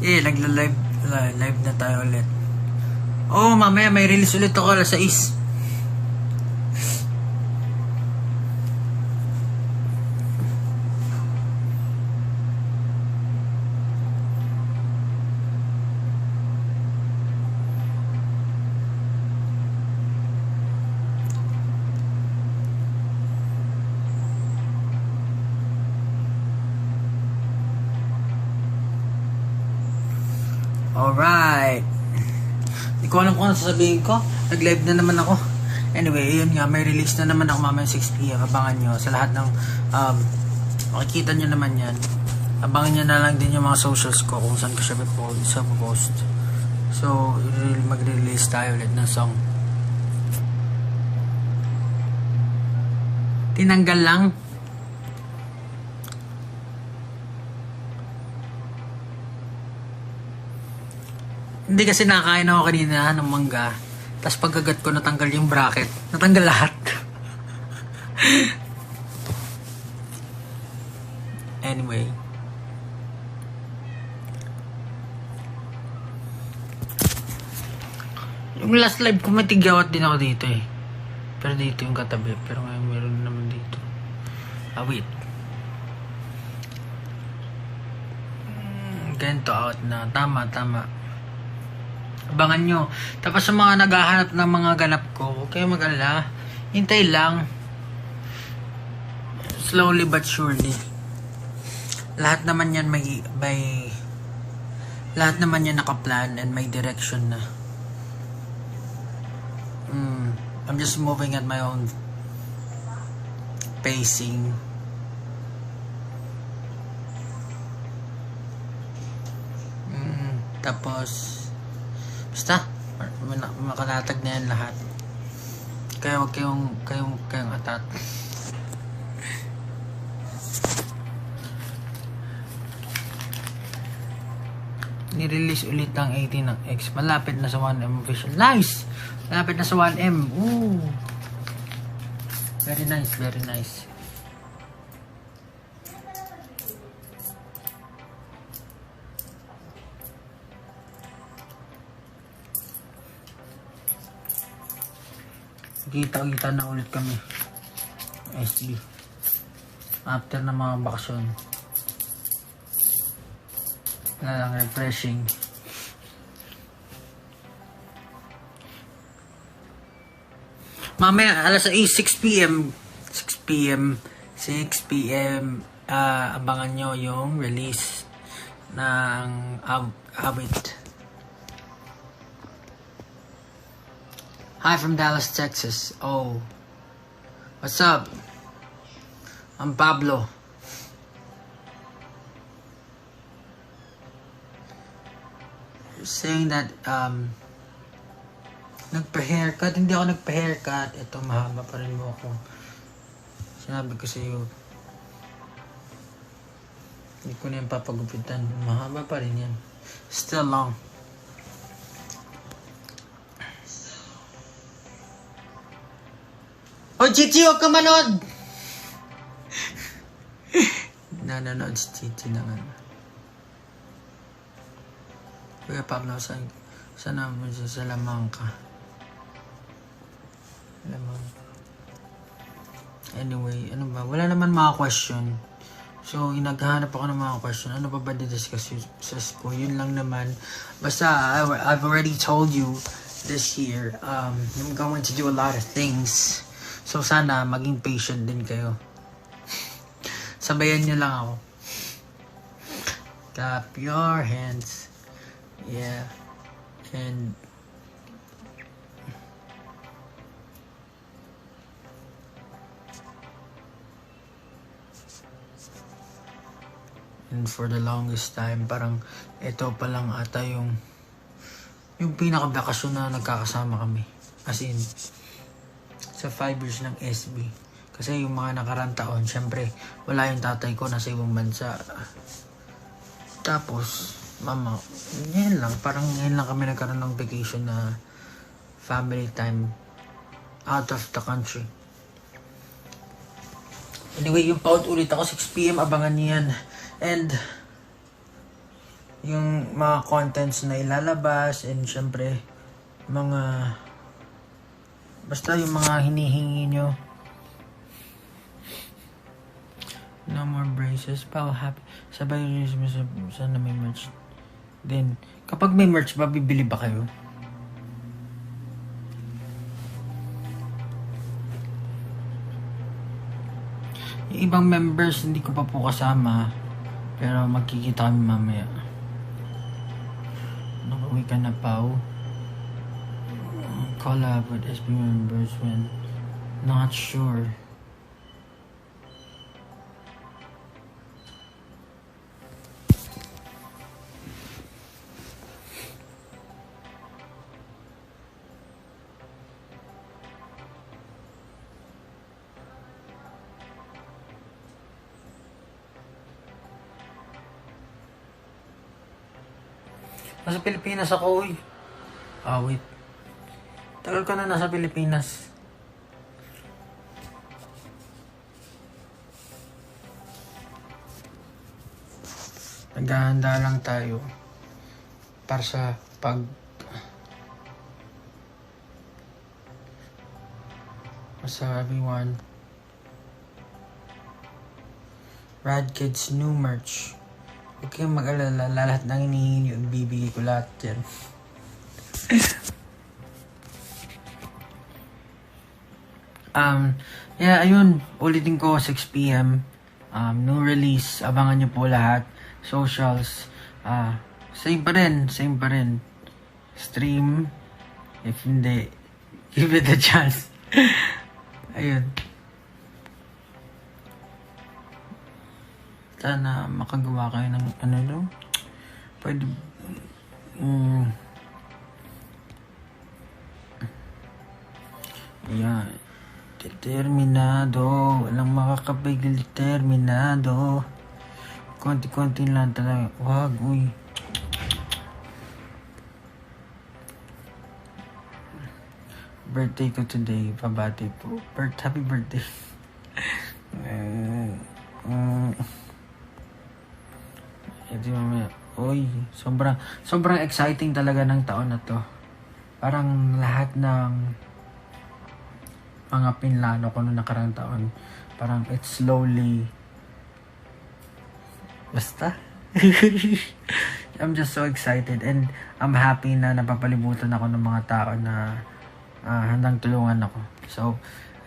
Eh, nagla-live li- live na tayo ulit. Oh, mamaya may release ulit ako alas 6. Alright. Hindi ko alam kung sasabihin ko. Nag-live na naman ako. Anyway, yun nga, may release na naman ako mamaya 6pm. Abangan nyo sa lahat ng, um, makikita nyo naman yan. Abangan nyo na lang din yung mga socials ko kung saan ko siya sa post. So, re- mag-release tayo ulit ng song. Tinanggal lang. Hindi kasi nakain ako kanina ng mangga. Tapos pagkagat ko natanggal yung bracket. Natanggal lahat. anyway. Yung last live ko may tigyawat din ako dito eh. Pero dito yung katabi. Pero ngayon meron naman dito. Ah, wait. Mm, Ganito out na. Tama, tama. Abangan nyo. Tapos sa mga naghahanap ng mga ganap ko, huwag kayong mag-alala. Hintay lang. Slowly but surely. Lahat naman yan may, may lahat naman yan nakaplan and may direction na. Mm, I'm just moving at my own pacing. Mm, tapos, basta, ma- makalatag na yan lahat. Kaya huwag kayong, kayong, kayong atat. Nirelease ulit ang 18 ng X. Malapit na sa 1M official. Nice! Malapit na sa 1M. Ooh! Very nice, very nice. Kita-kita na ulit kami. SB. After ng mga bakasyon. Na lang refreshing. Mamaya, alas 8, 6 p.m. 6 p.m. 6 p.m. ah, abangan nyo yung release ng Ab- Abit. Hi from Dallas, Texas. Oh. What's up? I'm Pablo. You're saying that, um, nagpa-haircut. Hindi ako nagpa-haircut. Ito, mahaba pa rin mo ako. Sinabi ko sa iyo. Hindi ko na yung papagupitan. Mahaba pa rin yan. Still long. O, Chichi, huwag ka manood! Nanonood si Chichi na nga. Kuya Pablo, saan, saan naman siya sa Lamangka? Lamangka. Anyway, ano ba? Wala naman mga question. So, naghahanap ako ng mga question. Ano pa ba didiscuss y- sa school? Yun lang naman. Basta, I've already told you this year, um, I'm going to do a lot of things. So, sana maging patient din kayo. Sabayan nyo lang ako. Clap your hands. Yeah. And And for the longest time, parang ito pa lang ata yung yung pinaka-bakasyon na nagkakasama kami. As in, sa 5 years ng SB. Kasi yung mga nakarang taon, syempre, wala yung tatay ko nasa ibang bansa. Tapos, mama, ngayon lang, parang ngayon lang kami nagkaroon ng vacation na family time out of the country. Anyway, yung paut ulit ako 6pm, abangan niyo yan. And, yung mga contents na ilalabas and syempre mga basta yung mga hinihingi nyo. No more braces. Pa happy. Sabay yun sa sana may merch din. Kapag may merch ba bibili ba kayo? Yung ibang members hindi ko pa po kasama. Pero magkikita kami mamaya. Nakauwi ka na, Pao? Collab with SB members when not sure. Nasa Pilipinas ako, uy. Ah, wait. Tagal ko na nasa Pilipinas. Naghahanda lang tayo para sa pag sa everyone Rad Kids new merch Huwag kayong mag-alala, lahat ng hinihingi yung bibigay ko lahat yan. um, yeah, ayun, ulitin ko 6pm. Um, new release, abangan nyo po lahat. Socials, ah, same pa rin, same pa rin. Stream, if hindi, give it a chance. ayun. Sana makagawa kayo ng ano no? Pwede, mm, Ayan. Determinado. Walang makakapigil. Determinado. Konti-konti lang talaga. Wag, uy. Birthday ko today. Pabati po. Birth, happy birthday. uh, uh, ito mamaya. Uy, sobrang, sobrang exciting talaga ng taon na to. Parang lahat ng mga pinlano ko noong nakarang taon. Parang it slowly... Basta. I'm just so excited and I'm happy na napapalibutan ako ng mga tao na uh, handang tulungan ako. So,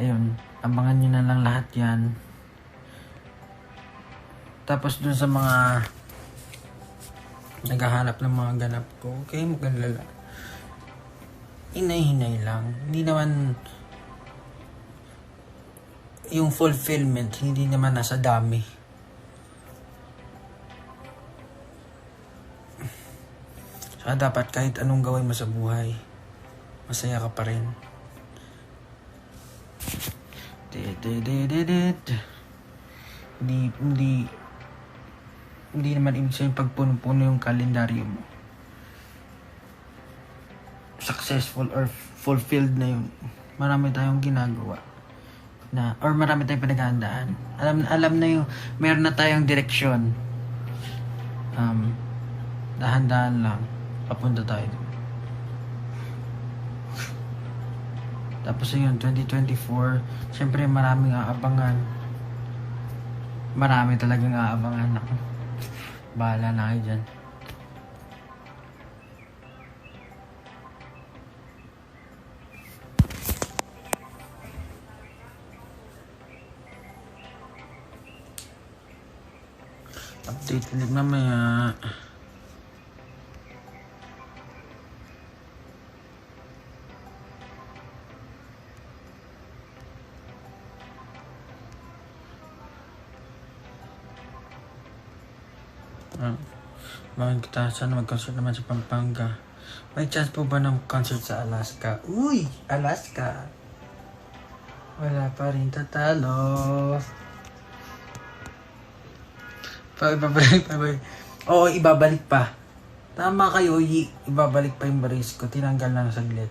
ayun. Abangan nyo na lang lahat yan. Tapos dun sa mga naghahanap ng mga ganap ko, okay, magalala. Hinay-hinay lang. Hindi naman yung fulfillment, hindi naman nasa dami. Saka dapat kahit anong gawin mo sa buhay, masaya ka pa rin. Hindi, hindi, hindi naman ibig sabihin pagpuno-puno yung kalendaryo mo. Successful or fulfilled na yun. Marami tayong ginagawa na or marami tayong pinaghandaan. Alam alam na yung meron na tayong direksyon. Um, dahan-dahan lang papunta tayo. Tapos yun, 2024, syempre maraming aabangan. Marami talagang aabangan ako. Bahala na kayo dyan. Ulit mamaya. Ah, bakit kita sana mag-concert naman sa Pampanga? May chance po ba ng concert sa Alaska? Uy! Alaska! Wala pa rin tatalo. Pa, ibabalik pa ba? Oo, ibabalik pa. Tama kayo, ibabalik pa yung baris ko. Tinanggal lang saglit.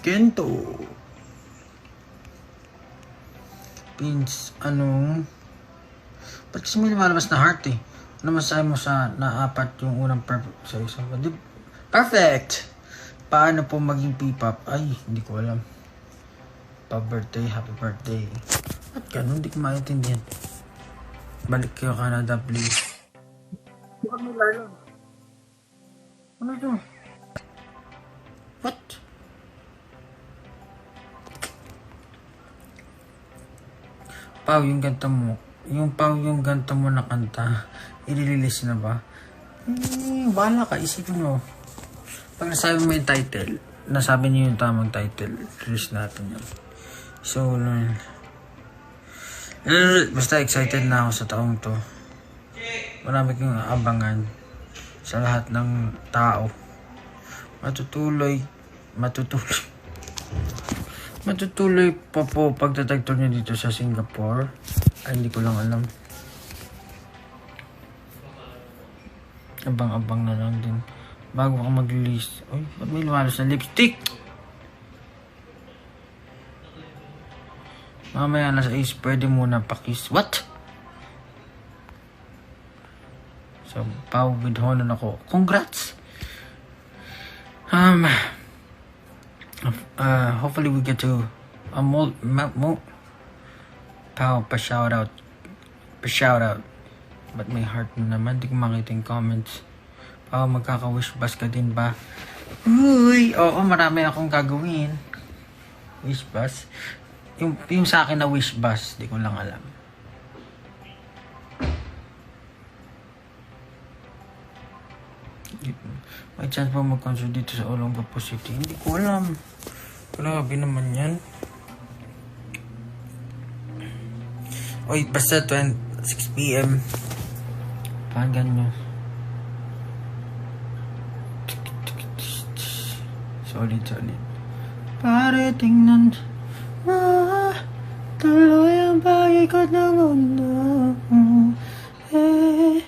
Kento. Pins, ano? Ba't kasi may lumalabas na heart eh? Ano masahe mo sa naapat yung unang perfect isang Di, Perfect! Paano po maging P-pop? Ay, hindi ko alam. Pa birthday, happy birthday. At ganun, hindi ko maintindihan. Balik kayo Canada, please. Bakit may lalo? Ano ito? What? Pau, yung ganta mo. Yung Pau, yung ganta mo na kanta. I-release na ba? Eh, wala ka. Isipin mo. Pag nasabi mo yung title, nasabi niyo yung tamang title, release natin yun. So, ano. Eh, Basta excited na ako sa taong to. Marami kong abangan sa lahat ng tao. Matutuloy, matutuloy. Matutuloy pa po pagtatagto niya dito sa Singapore. Ay, hindi ko lang alam. Abang-abang na lang din. Bago ka mag-release. Uy, ba't may lumalas na lipstick? Mamaya sa is, pwede muna pakis. What? So, Pau with Honon ako. Congrats! Um, uh, hopefully we get to a mo, mo, mo Pau, pa shout out. Pa shout out. Ba't may heart na naman? Di ko makita yung comments. Pau, magkaka-wish bus ka din ba? Uy! Oo, marami akong gagawin. Wish bus? Yung, yung sa akin na wish bus, di ko lang alam. May chance pa mag-concert dito sa Olongapo City. Hindi ko alam. Grabe naman yan. Oy, basta 20, 6pm. Pakinggan nyo. Solid, solid. Pare, tingnan. Ah, tuloy ang pag-ikot ng mundo. Eh.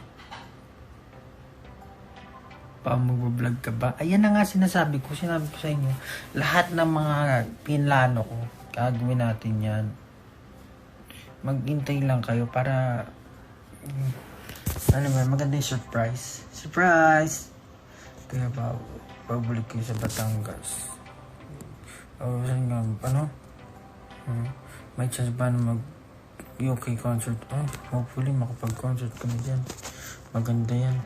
Pa magbablog ka ba? Ayan na nga sinasabi ko. Sinabi ko sa inyo. Lahat ng mga pinlano ko, gagawin natin yan. Maghintay lang kayo para ano ba, maganda yung surprise. Surprise! Kaya ba, babalik kayo sa Batangas. O, saan nga, ano? Hmm, may chance ba na mag UK concert? Oh, hopefully makapag-concert kami dyan. Maganda yan.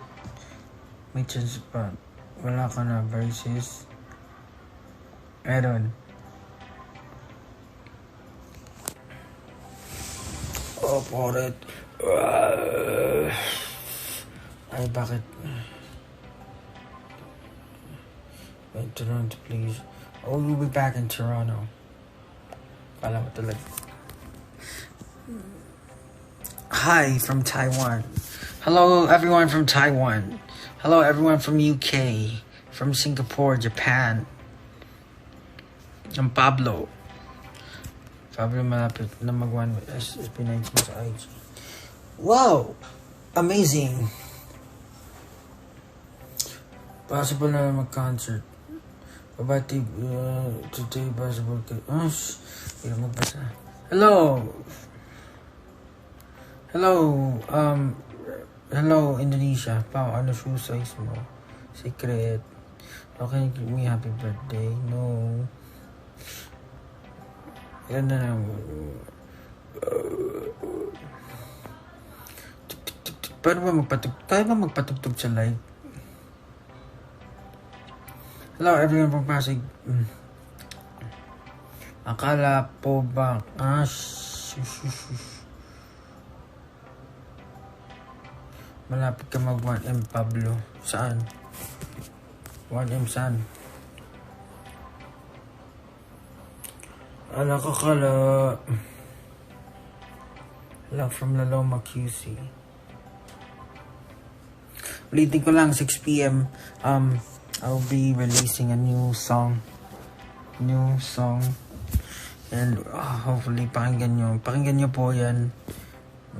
May chance pa. Wala ka na versus Meron. Oh, poret. Ay, bakit? Wait, Toronto, please. Oh, we'll be back in Toronto. Talaga. Hi from Taiwan. Hello, everyone from Taiwan. Hello, everyone from UK, from Singapore, Japan. I'm Pablo. Pablo malapit na mag-one with SSP19 sa IG. Wow! Amazing! Possible na mag-concert. Babati, uh, today possible kay... Oh, sh- Hindi magbasa. Hello! Hello, um, hello Indonesia. Pao, ano shoe size mo? Secret. Okay, give me happy birthday. No. Yan na lang. Paano ba magpatug? Tayo ba magpatugtog sa live? Hello everyone from Pasig. Mm. Akala po ba? Ah, sh- sh- sh- sh- Malapit ka mag 1M Pablo. Saan? 1M saan? Ala ko kala. Ala from Laloma QC. Ulitin ko lang 6pm. Um, I'll be releasing a new song. New song. And uh, hopefully pakinggan nyo. Pakinggan nyo po yan.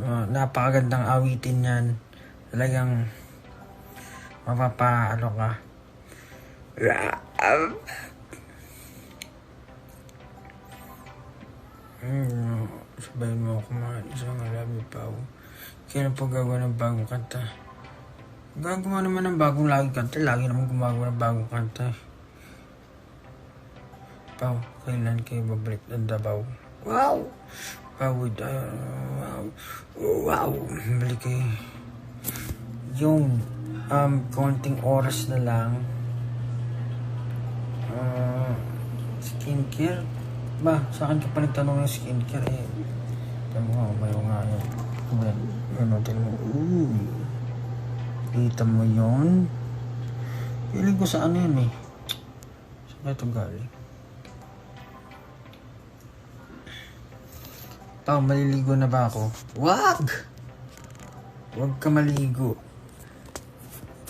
Uh, napakagandang awitin yan. Talagang mapapa ano ka. Mm. Sabayin mo ako mga isang I love you, Pao. Kailan po gagawa ng bagong kanta? Gagawa naman ng bagong lagi kanta. Lagi naman gumagawa ng bagong kanta. eh. Pao, kailan kayo babalik ng Davao? Wow! Pao, with, uh, wow. Wow! Balik kayo. Yung, um, konting oras na lang. Uh, skincare? Ba, sa akin ka pa nagtanong yung skincare eh. Mo nga, mayroon nga yun. Ayan, ano, tignan mo. Ooh. Kita mo yun? Feeling ko sa ano yun eh. Saan kaya ito galing? Pao, maliligo na ba ako? Wag! Huwag ka maligo.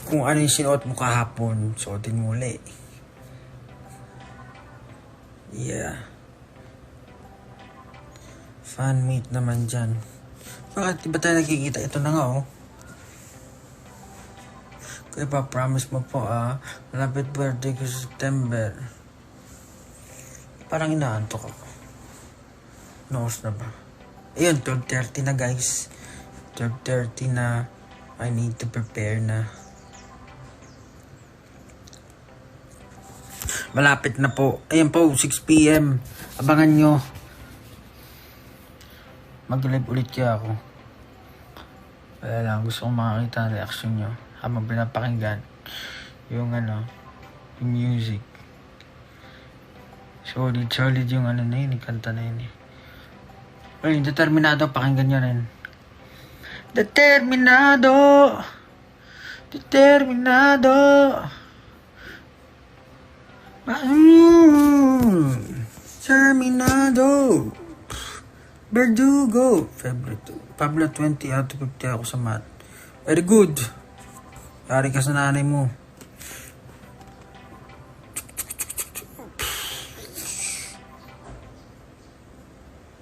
Kung ano yung sinuot mo kahapon, suotin mo ulit. Yeah. Fan meet naman dyan. Bakit di ba tayo nakikita? Ito na nga oh. Kaya pa promise mo po ah. Malapit birthday ko September. Parang inaantok ako. Noos na ba? Ayun, 12.30 na guys. 12.30 na. I need to prepare na. Malapit na po. Ayan po, 6pm. Abangan nyo. Mag-live ulit kaya ako. Wala lang, gusto kong makakita ang reaction nyo. Habang pinapakinggan. Yung ano, yung music. Solid, solid yung ano na yun, yung kanta na yun eh. Yung determinado, pakinggan nyo rin. Determinado! Determinado! Mm, Terminado! Verdugo! Pablo 20 out of 50 ako sa math. Very good. Yari ka sa nanay mo.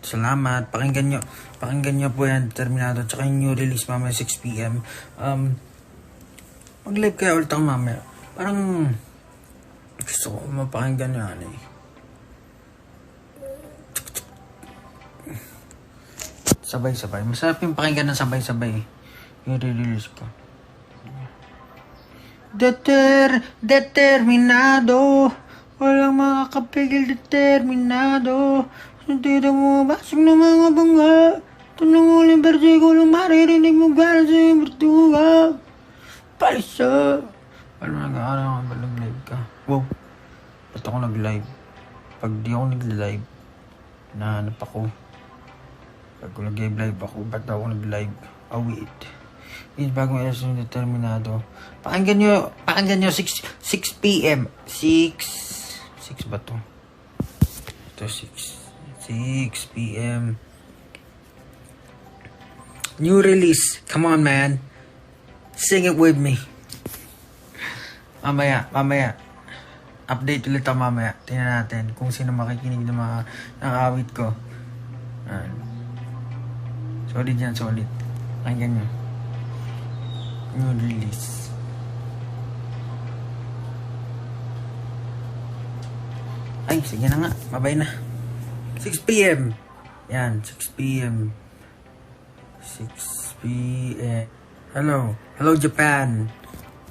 Salamat. Pakinggan nyo. Pakinggan nyo po yan. Terminado. Tsaka yung new release mamaya 6pm. Um, mag-live kaya ulit ako mamaya. Parang gusto ko mapakinggan nyo ano eh. Sabay-sabay. Masarap yung pakinggan ng sabay-sabay. Yung release ko. Deter, determinado. Walang makakapigil determinado. Sundin mo basig ng mga bangga. Tanong ulit bertigo lang maririnig mo galing sa iyong bertuga. Palisa. Ano nag-aaral ka nag-live ka? Wow. Ba't ako nag-live? Pag di ako nag-live, nahanap ako. Pag nag-live ako, ba't ako nag-live? Oh, wait. Yung bagong yung determinado. Pakinggan nyo, pakinggan nyo 6, 6 p.m. 6, 6 ba to? Ito 6. 6 p.m. New release. Come on, man. Sing it with me. Mamaya, mamaya. Update ulit ako mamaya. Tingnan natin kung sino makikinig ng mga ng awit ko. Ayan. Solid yan, solid. Pakinggan nyo. Release. Ay, sige na nga. Mabay na. 6 p.m. Yan, 6 p.m. 6 p.m. Hello. Hello, Japan.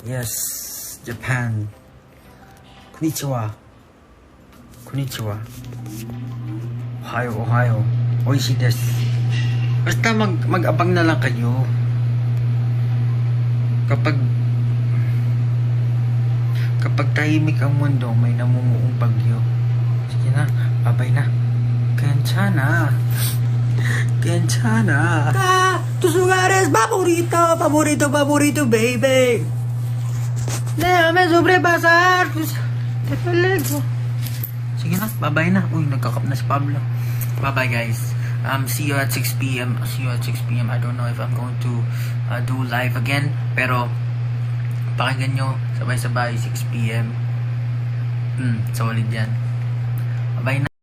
Yes, Japan. Konnichiwa. Konnichiwa. Ohayo, ohayo. Oishi desu. Basta mag, mag-abang na lang kayo. Kapag kapag tahimik ang mundo, may namumuong bagyo. Sige na, babay na. Kenchana. Kenchana. Ah, tus lugares favorito, favorito, favorito, baby. Déjame sobrepasar tus reflejos. Sige na, babay na. Uy, nagkakap na si Pablo. Bye-bye, guys. Um, see you at 6 p.m. See you at 6 p.m. I don't know if I'm going to uh, do live again. Pero, pakinggan nyo, sabay-sabay, 6 p.m. Hmm, solid yan. Bye na.